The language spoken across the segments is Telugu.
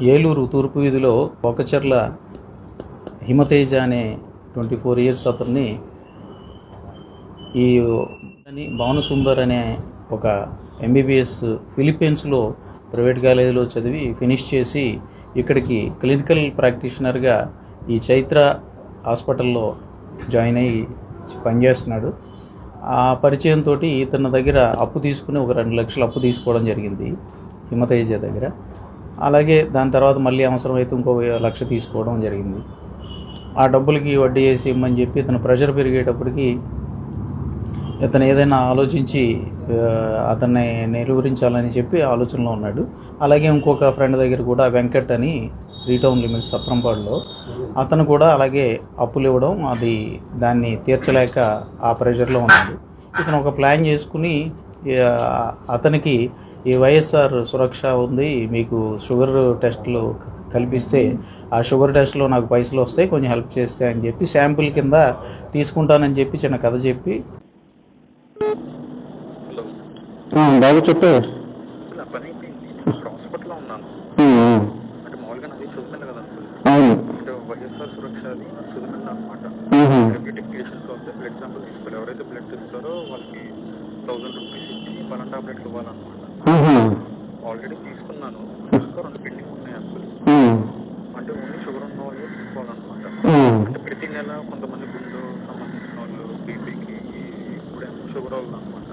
ఏలూరు తూర్పు వీధిలో ఒకచర్ల హిమతేజ అనే ట్వంటీ ఫోర్ ఇయర్స్ అతన్ని ఈ అని భవన సుందర్ అనే ఒక ఎంబీబీఎస్ ఫిలిప్పీన్స్లో ప్రైవేట్ కాలేజీలో చదివి ఫినిష్ చేసి ఇక్కడికి క్లినికల్ ప్రాక్టీషనర్గా ఈ చైత్ర హాస్పిటల్లో జాయిన్ అయ్యి పనిచేస్తున్నాడు. ఆ పరిచయంతో ఇతని దగ్గర అప్పు తీసుకుని ఒక రెండు లక్షలు అప్పు తీసుకోవడం జరిగింది హిమతేజ దగ్గర. అలాగే దాని తర్వాత మళ్ళీ అవసరమైతే ఇంకో లక్ష తీసుకోవడం జరిగింది. ఆ డబ్బులకి వడ్డీ వేసి ఇమ్మని చెప్పి ఇతను ప్రెషర్ పెరిగేటప్పటికి ఇతను ఏదైనా ఆలోచించి అతన్ని నిలువరించాలని చెప్పి ఆలోచనలో ఉన్నాడు. అలాగే ఇంకొక ఫ్రెండ్ దగ్గర కూడా వెంకట్ అని త్రీ టౌన్ లిమిట్స్ సత్రంపాడులో అతను కూడా అలాగే అప్పులు ఇవ్వడం అది దాన్ని తీర్చలేక ఆ ప్రెషర్లో ఉన్నాడు. ఇతను ఒక ప్లాన్ చేసుకుని అతనికి ఈ వైఎస్ఆర్ సురక్ష ఉంది మీకు షుగర్ టెస్ట్లు కల్పిస్తే ఆ షుగర్ టెస్ట్లో నాకు పైసలు వస్తాయి కొంచెం హెల్ప్ చేస్తే అని చెప్పి శాంపుల్ కింద తీసుకుంటానని చెప్పి చిన్న కథ చెప్పి. బాగా చెప్పే ఎవరైతే బ్లడ్ ఇస్తారో వాళ్ళకి థౌసండ్ రూపీస్ ఇచ్చి మన టాబ్లెట్లు ఇవ్వాలన్నమాట. ఆల్రెడీ తీసుకున్నాను. ఇంకా రెండు పెండింగ్ ఉన్నాయి మ్మ్. అంటే ఓన్లీ షుగర్ ఉన్న వాళ్ళు తీసుకోవాలన్నమాట. అంటే ప్రతి నెల కొంతమంది గుండు సంబంధించిన వాళ్ళు బీపీకి ఇప్పుడు షుగర్ వాళ్ళు అనమాట.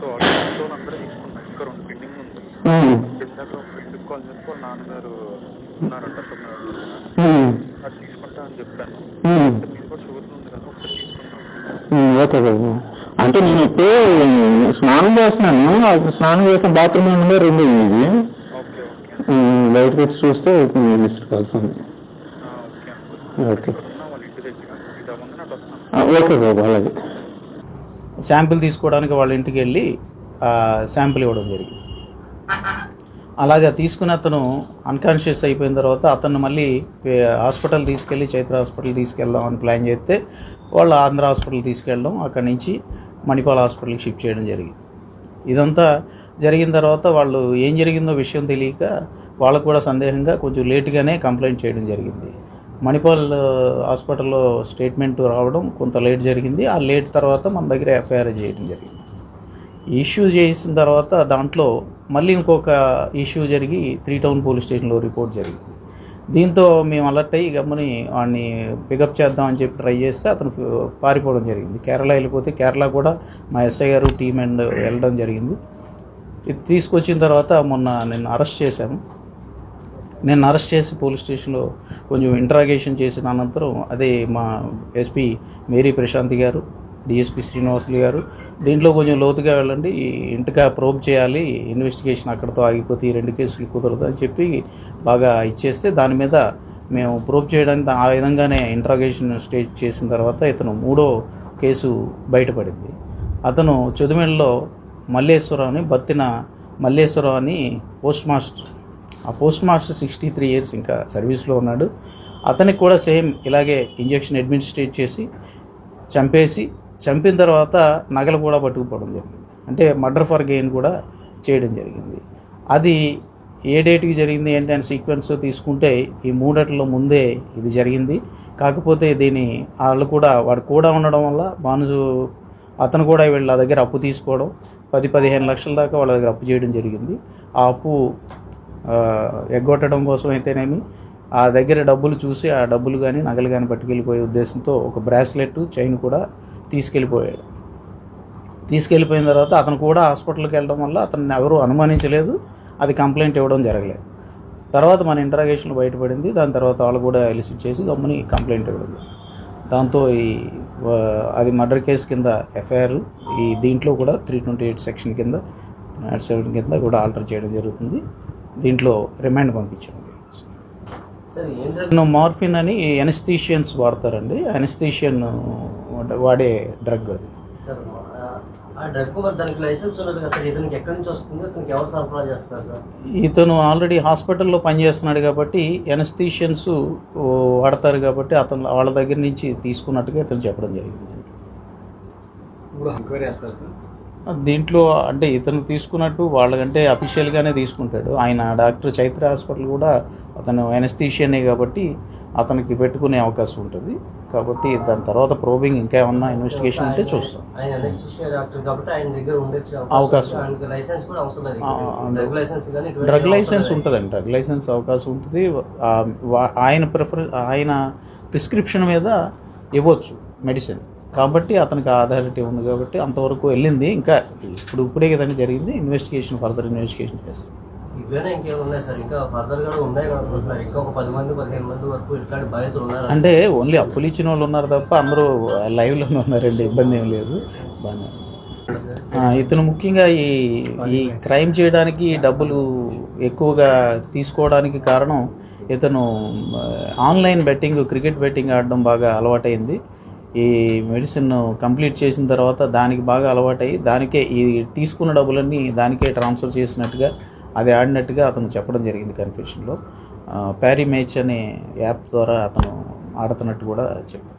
సో ఆల్రెడీ అందరూ తీసుకున్నాను ఇంకా రెండు పెండింగ్ ఉంది. ఇందాక ఫ్రెండ్కి కాల్ చేసి వాళ్ళ నాన్నగారు ఉన్నారంట. అది తీసుకుంటా అని చెప్పాను. మీరు కూడా షుగర్ ఉంది కదా ఒకసారి తీసుకున్నాను. ఓకే. అంటే నేను ఇప్పుడు స్నానం చేస్తున్నాను. అది స్నానం చేసిన బాత్రూమ్ రెండు ఇది. బయటకు వచ్చి చూస్తే లిస్ట్ కలుస్తుంది ఆ, ఓకే. ఓకే. బాబు అలాగే. శాంపిల్ తీసుకోవడానికి వాళ్ళ ఇంటికి వెళ్ళి ఆ, శాంపిల్ ఇవ్వడం జరిగింది. అలాగా తీసుకుని అతను అన్కాన్షియస్ అయిపోయిన తర్వాత అతను మళ్ళీ హాస్పిటల్ తీసుకెళ్ళి చైత్ర హాస్పిటల్ తీసుకెళ్దామని ప్లాన్ చేస్తే వాళ్ళు ఆంధ్ర హాస్పిటల్ తీసుకెళ్ళడం అక్కడి నుంచి మణిపాల్ హాస్పిటల్కి షిఫ్ట్ చేయడం జరిగింది. ఇదంతా జరిగిన తర్వాత వాళ్ళు ఏం జరిగిందో విషయం తెలియక వాళ్ళకు కూడా సందేహంగా కొంచెం లేటుగానే కంప్లైంట్ చేయడం జరిగింది. మణిపాల్ హాస్పిటల్లో స్టేట్మెంట్ రావడం కొంత లేట్ జరిగింది. ఆ లేట్ తర్వాత మన దగ్గర ఎఫ్ఐఆర్ చేయడం జరిగింది. ఇష్యూ చేసిన తర్వాత దాంట్లో మళ్ళీ ఇంకొక ఇష్యూ జరిగి త్రీ టౌన్ పోలీస్ స్టేషన్లో రిపోర్ట్ జరిగింది. దీంతో మేము అలర్ట్ అయ్యి గమ్మని వాడిని పికప్ చేద్దాం అని చెప్పి ట్రై చేస్తే అతను పారిపోవడం జరిగింది. కేరళ వెళ్ళిపోతే కేరళ కూడా మా ఎస్ఐ గారు టీం అండ్ వెళ్ళడం జరిగింది. ఇది తీసుకొచ్చిన తర్వాత మొన్న నేను అరెస్ట్ చేశాము. నేను అరెస్ట్ చేసి పోలీస్ స్టేషన్లో కొంచెం ఇంటరాగేషన్ చేసిన అనంతరం అదే మా ఎస్పీ మేరీ ప్రశాంతి గారు డిఎస్పి శ్రీనివాసులు గారు. దీంట్లో కొంచెం లోతుగా వెళ్ళండి. ఇంటికా ప్రోబ్ చేయాలి. ఇన్వెస్టిగేషన్ అక్కడితో ఆగిపోతే ఈ రెండు కేసులు కుదరదు అని చెప్పి బాగా ఇచ్చేస్తే దాని మీద మేము ప్రూవ్ చేయడానికి ఆ విధంగానే ఇంట్రాగేషన్ స్టేజ్ చేసిన తర్వాత ఇతను మూడో కేసు బయటపడింది. అతను చదుమెల్లో మల్లేశ్వరం అని బత్తిన మల్లేశ్వరం అని పోస్ట్ మాస్టర్ ఆ post master sixty three years ఇంకా సర్వీస్లో ఉన్నాడు. అతనికి కూడా సేమ్ ఇలాగే ఇంజెక్షన్ అడ్మినిస్ట్రేట్ చేసి చంపేసి చంపిన తర్వాత నగలు కూడా పట్టుకుపోవడం జరిగింది. అంటే మర్డర్ ఫర్ గెయిన్ కూడా చేయడం జరిగింది. అది ఏ డేట్కి జరిగింది ఏంటి అని సీక్వెన్స్ తీసుకుంటే ఈ మూడట్లో ముందే ఇది జరిగింది. కాకపోతే దీని వాళ్ళు కూడా వాడు కూడా ఉండడం వల్ల బానుజు అతను కూడా వీళ్ళ దగ్గర అప్పు తీసుకోవడం పది పదిహేను లక్షల దాకా వాళ్ళ దగ్గర అప్పు చేయడం జరిగింది. ఆ అప్పు ఎగ్గొట్టడం కోసం అయితేనేమి ఆ దగ్గర డబ్బులు చూసి ఆ డబ్బులు కానీ నగలు కానీ పట్టుకెళ్ళిపోయే ఉద్దేశంతో ఒక బ్రాస్లెట్ చైన్ కూడా తీసుకెళ్ళిపోయాడు. తీసుకెళ్ళిపోయిన తర్వాత అతను కూడా హాస్పిటల్కి వెళ్ళడం వల్ల అతన్ని ఎవరూ అనుమానించలేదు అది కంప్లైంట్ ఇవ్వడం జరగలేదు. తర్వాత మన ఇంటరాగేషన్ బయటపడింది దాని తర్వాత వాళ్ళు కూడా ఎలిసిట్ చేసి గమ్ముని కంప్లైంట్ ఇవ్వడం దాంతో ఈ అది మర్డర్ కేసు కింద ఎఫ్ఐఆర్ ఈ దీంట్లో కూడా త్రీ ట్వంటీ ఎయిట్ సెక్షన్ కింద సెవెన్ కింద కూడా ఆల్టర్ చేయడం జరుగుతుంది. దీంట్లో రిమాండ్ పంపించండి. మార్ఫిన్ అని ఎనస్థీషియన్స్ వాడతారండి. ఎనస్థీషియన్ వాడే డ్రగ్ అది. ఇతను ఆల్రెడీ హాస్పిటల్లో పనిచేస్తున్నాడు కాబట్టి ఎనస్థీషియన్స్ వాడతారు కాబట్టి అతను వాళ్ళ దగ్గర నుంచి తీసుకున్నట్టుగా ఇతను చెప్పడం జరిగింది. ఇప్పుడు దీంట్లో అంటే ఇతను తీసుకున్నట్టు వాళ్ళకంటే అఫీషియల్గానే తీసుకుంటాడు. ఆయన డాక్టర్ చైత్ర హాస్పిటల్ కూడా అతను ఎనస్థీషియనే కాబట్టి అతనికి పెట్టుకునే అవకాశం ఉంటుంది. కాబట్టి దాని తర్వాత ప్రోబింగ్ ఇంకా ఏమన్నా ఇన్వెస్టిగేషన్ ఉంటే చూస్తాం. అవకాశం. Drug licence. ఉంటుందండి. డ్రగ్ లైసెన్స్ అవకాశం ఉంటుంది. ఆయన ప్రిఫర్ ఆయన ప్రిస్క్రిప్షన్ మీద ఇవ్వచ్చు మెడిసిన్ కాబట్టి అతనికి అథారిటీ ఉంది కాబట్టి అంతవరకు వెళ్ళింది. ఇంకా ఇప్పుడు ఇప్పుడే కదండి జరిగింది ఇన్వెస్టిగేషన్ ఫర్దర్ ఇన్వెస్టిగేషన్ చేస్తాం అంటే ఓన్లీ అప్పులు ఇచ్చిన వాళ్ళు ఉన్నారు తప్ప అందరూ లైవ్లోనే ఉన్నారండి. ఇబ్బంది ఏం లేదు. బాగానే. ఆ, ఇతను ముఖ్యంగా ఈ ఈ క్రైమ్ చేయడానికి డబ్బులు ఎక్కువగా తీసుకోవడానికి కారణం ఇతను ఆన్లైన్ బెట్టింగ్ క్రికెట్ బెట్టింగ్ ఆడడం బాగా అలవాటైంది. ఈ మెడిసిన్ కంప్లీట్ చేసిన తర్వాత దానికి బాగా అలవాటయ్యి దానికే ఈ తీసుకున్న డబ్బులన్నీ దానికే ట్రాన్స్ఫర్ చేసినట్టుగా అది ఆడినట్టుగా అతను చెప్పడం జరిగింది కన్ఫ్యూషన్లో. ప్యారీ మ్యాచ్ అనే యాప్ ద్వారా అతను ఆడుతున్నట్టు కూడా చెప్పారు.